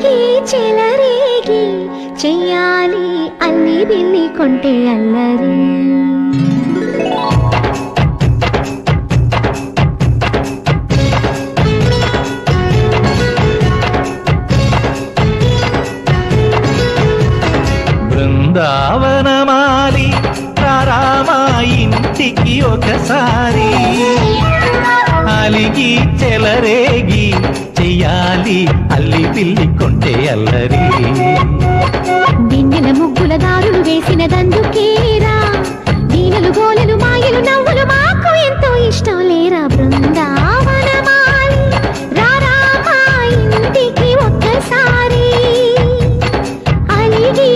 చెలికి చెలరేగి చెయ్యాలి అన్ని విన్ని కొంటే అల్లరి. బృందావనమాలి రామా ఇంటికి ఒకసారి. అలిగి చెలరేగి చెయ్యాలి అల్లి పిల్లి కొంటే అల్లరి. దిండిన ముగ్గుల దారులు వేసిన దందుకేరా దీనలు గోలెలు మాయలు నవ్వులు మాకు ఎంతో ఇష్టం లేరా బృందావనమాలి. ఒక్కసారి. అలిగి